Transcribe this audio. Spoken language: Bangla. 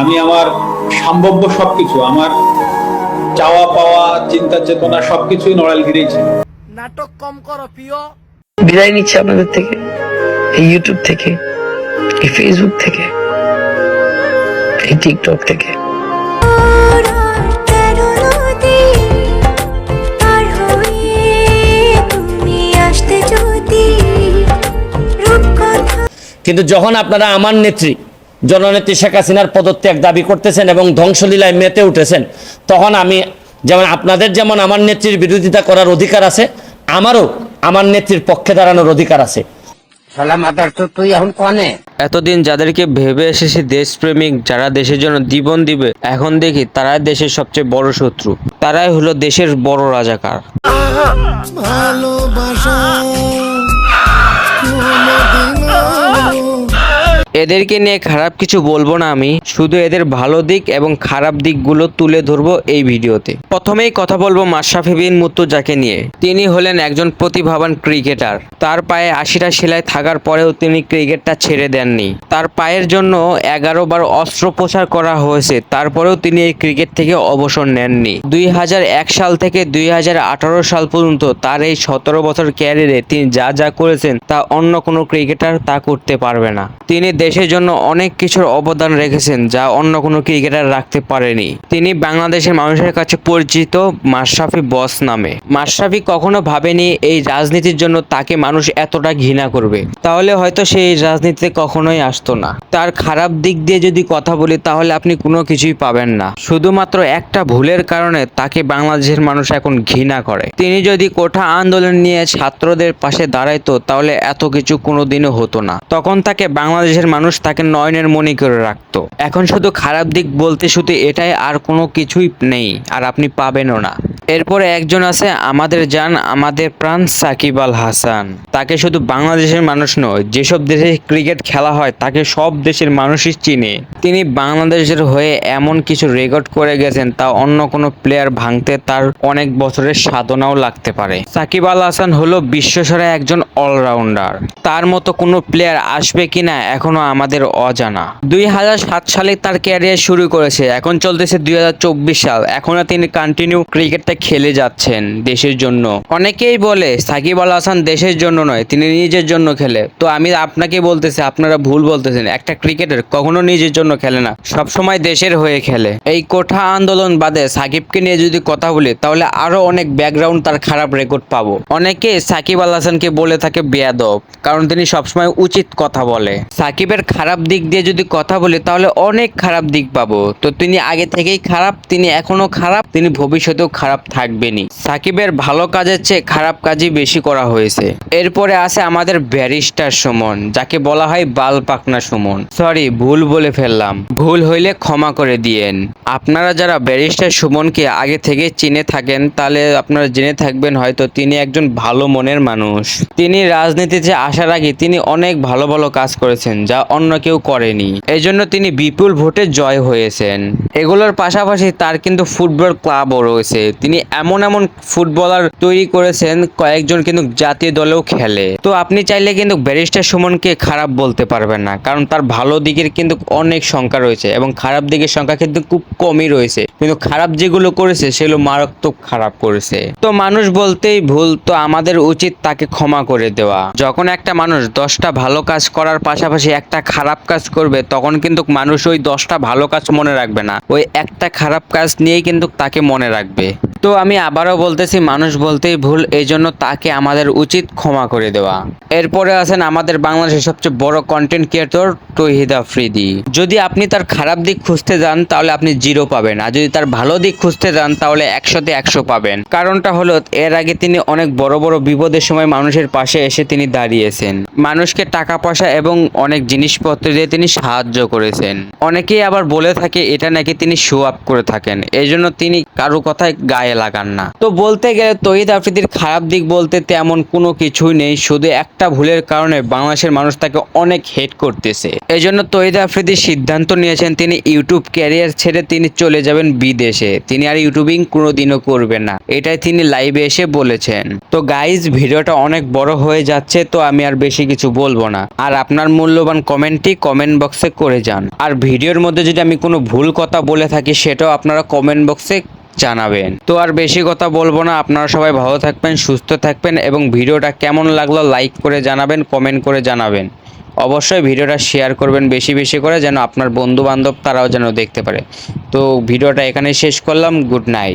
আমি আমার সম্ভাব্য সবকিছু আমার চাওয়া পাওয়া চিন্তা চেতনা সবকিছুই নড়াইলগিরেই ছিল। নাটক কম করো প্রিয়। বিদায় নিচ্ছে আপনাদের থেকে এই ইউটিউব থেকে এই ফেসবুক থেকে এই টিকটক থেকে। কিন্তু যখন আপনারা আমার নেত্রী জননেত্রী শেখ হাসিনার পদত্যাগ দাবি করতেছেন এবং ধ্বংসলীলায় মেতে উঠেছেন। তখন আমি যেমন আপনাদের যেমন আমার নেত্রীর বিরোধিতা করার অধিকার আছে আমারও আমার নেত্রীর পক্ষে দাঁড়ানোর অধিকার আছে। এতদিন যাদেরকে ভেবে এসেছি দেশপ্রেমিক যারা দেশের জন্য জীবন দিবে এখন দেখি তারাই দেশের সবচেয়ে বড় শত্রু। তারাই হলো দেশের বড় রাজাকার। এদেরকে নিয়ে খারাপ কিছু বলব না আমি, শুধু এদের ভালো দিক এবং খারাপ দিকগুলো তুলে ধরবো এই ভিডিওতে। প্রথমেই কথা বলব মাশরাফি বিন মুত্তু যাকে নিয়ে। তিনি হলেন একজন প্রতিভাবান ক্রিকেটার। তার পায়ে আশিটা সেলাই থাকার পরেও তিনি ক্রিকেটটা ছেড়ে দেননি। তার পায়ের জন্য এগারো বার অস্ত্রোপচার করা হয়েছে। তারপরেও তিনি এই ক্রিকেট থেকে অবসর নেননি। দুই হাজার এক সাল থেকে দুই হাজার আঠারো সাল পর্যন্ত তার এই সতেরো বছর ক্যারিয়ারে তিনি যা যা করেছেন তা অন্য কোনো ক্রিকেটার তা করতে পারবে না। তিনি দেশের জন্য অনেক কিছুর অবদান রেখেছেন যা অন্য কোনো ক্রিকেটার রাখতে পারেনি। তিনি বাংলাদেশের মানুষের কাছে পরিচিত মাশরাফি বস নামে। মাশরাফি কখনো ভাবেনি এই রাজনীতির জন্য তাকে মানুষ এতটা ঘৃণা করবে। তাহলে হয়তো সেই রাজনীতিতে কখনোই আসতো না। তার খারাপ দিক দিয়ে যদি কথা বলি, তাহলে আপনি কোনো কিছুই পাবেন না। শুধুমাত্র একটা ভুলের কারণে তাকে বাংলাদেশের মানুষ এখন ঘৃণা করে। তিনি যদি কোঠা আন্দোলন নিয়ে ছাত্রদের পাশে দাঁড়াইতো, তাহলে এত কিছু কোনোদিনও হতো না। তখন তাকে বাংলাদেশের মানুষ তাকে নয়নের মণি করে রাখতো। এখন শুধু খারাপ দিক বলতে শুধু এটাই আর কোনো কিছুই নেই, আর আপনি পাবেনও না। এরপরে একজন আছে আমাদের যান আমাদের প্রাণ, সাকিব আল হাসান। তাকে শুধু বাংলাদেশের মানুষ নয়, যেসব দেশে ক্রিকেট খেলা হয়, তাকে সব দেশের মানুষই চিনে। তিনি বাংলাদেশের হয়ে এমন কিছু রেকর্ড করে গেছেন, তা অন্য কোনো প্লেয়ার ভাঙতে তার অনেক বছরের সাধনাও লাগতে পারে। সাকিব আল হাসান হলো বিশ্বসেরা একজন অলরাউন্ডার। তার মতো কোনো প্লেয়ার আসবে কিনা এখনও আমাদের অজানা। দুই হাজার সাত সালে তার ক্যারিয়ার শুরু করেছে। এখন চলতেছে দুই হাজার চব্বিশ সাল। এখনও তিনি কন্টিনিউ ক্রিকেটটা খেলে যাচ্ছেন দেশের জন্য। অনেকেই বলে, সাকিব আল হাসান দেশের জন্য নয়, তিনি নিজের জন্য খেলে। তো আমি আপনাকে বলতেছি, আপনারা ভুল বলতেছেন। একটা ক্রিকেটার কখনো নিজের জন্য খেলে না, সবসময় দেশের হয়ে খেলে। এই কোঠা আন্দোলন বাদে সাকিবকে নিয়ে যদি কথা বলি, তাহলে আরও অনেক ব্যাকগ্রাউন্ড তার খারাপ রেকর্ড পাবো। অনেকে সাকিব আল হাসানকে বলে থাকে বেয়াদব, কারণ তিনি সবসময় উচিত কথা বলে। সাকিবের খারাপ দিক দিয়ে যদি কথা বলি, তাহলে অনেক খারাপ দিক পাবো। তো তিনি আগে থেকেই খারাপ, তিনি এখনও খারাপ, তিনি ভবিষ্যতেও খারাপ থাকবেনই। সাকিবের ভালো কাজের চেয়ে খারাপ কাজই বেশি করা হয়েছে। এরপরে আছে আমাদের ব্যারিস্টার সুমন, যাকে বলা হয় বাল পাকনা সুমন। সরি, ভুল বলে ফেললাম। ভুল হইলে ক্ষমা করে দিয়েন। আপনারা যারা ব্যারিস্টার সুমনকে আগে থেকে চিনে থাকেন, তাহলে আপনারা জেনে থাকবেন হয়তো তিনি একজন ভালো মনের মানুষ। তিনি রাজনীতিতে আসার আগে তিনি অনেক ভালো ভালো কাজ করেছেন, যা অন্য কেউ করেনি। এজন্য তিনি বিপুল ভোটে জয় হয়েছেন। এগুলোর পাশাপাশি তার কিন্তু ফুটবল ক্লাবও রয়েছে। তিনি এমন এমন ফুটবলার তৈরি করেছেন, কয়েকজন কিন্তু জাতীয় দলেও খেলে। তো আপনি চাইলে কিন্তু ব্যারিস্টার সুমনকে খারাপ বলতে পারবেন না, কারণ তার ভালো দিকের কিন্তু অনেক সংখ্যা রয়েছে এবং খারাপ দিকের সংখ্যা কিন্তু খুব কমই রয়েছে। কিন্তু খারাপ যেগুলো করেছে, সেগুলো মারাত্মক খারাপ করেছে। তো মানুষ বলতেই ভুল, তো আমাদের উচিত তাকে ক্ষমা করে দেওয়া। যখন একটা মানুষ দশটা ভালো কাজ করার পাশাপাশি একটা খারাপ কাজ করবে, তখন কিন্তু মানুষ ওই দশটা ভালো কাজ মনে রাখবে না। ওই একটা খারাপ কাজ নিয়েই কিন্তু তাকে মনে রাখবে। তো আমি আবারও বলতেছি, মানুষ বলতেই ভুল এই জন্য তাকে আমাদের উচিত ক্ষমা করে দেওয়া। এরপরে আছেন আমাদের বাংলাদেশের সবচেয়ে বড় কন্টেন্ট ক্রিয়েটর তহিদ আফ্রিদি। যদি আপনি তার খারাপ দিক খুঁজতে যান, তাহলে আপনি জিরো পাবেন। আর যদি তার ভালো দিক খুঁজতে যান, তাহলে একশোতে একশো পাবেন। কারণটা হলো, এর আগে তিনি অনেক বড় বড় বিপদের সময় মানুষের পাশে এসে তিনি দাঁড়িয়েছেন। মানুষকে টাকা পয়সা এবং অনেক জিনিসপত্র দিয়ে তিনি সাহায্য করেছেন। অনেকেই আবার বলে থাকে, এটা নাকি তিনি শো আপ করে থাকেন। এই জন্য তিনি কারও কথায় গায়ে লাগান না। তো বলতে গেলে তহিদ আফ্রিদির খারাপ দিক বলতে তেমন কোনো কিছুই নেই, শুধু একটা ভুলের কারণে বাংলাদেশের মানুষ তাকে অনেক হেট করতেছে। এই জন্য তহিদ আফ্রিদি সিদ্ধান্ত নিয়েছেন, তিনি ইউটিউব ক্যারিয়ার ছেড়ে তিনি চলে যাবেন বিদেশে। তিনি আর ইউটিউবিং কোনোদিনও করবেন না। এটাই তিনি লাইভে এসে বলেছেন। তো গাইজ ভিডিওটা অনেক বড় হয়ে যাচ্ছে, তো আমি আর বেশি কিছু বলব না। আর আপনার মূল্যবান কমেন্টটি কমেন্ট বক্সে করে যান। আর ভিডিওর মধ্যে যদি আমি কোনো ভুল কথা বলে থাকি, সেটাও আপনারা কমেন্ট বক্সে জানাবেন। তো আর বেশি কথা বলব না, আপনারা সবাই ভালো থাকবেন, সুস্থ থাকবেন এবং ভিডিওটা কেমন লাগল লাইক করে জানাবেন কমেন্ট করে জানাবেন। অবশ্যই ভিডিওটা শেয়ার করবেন বেশি বেশি করে, যেন আপনার বন্ধু বান্ধব তারাও যেন দেখতে পারে। তো ভিডিওটা এখানে শেষ করলাম গুড নাইট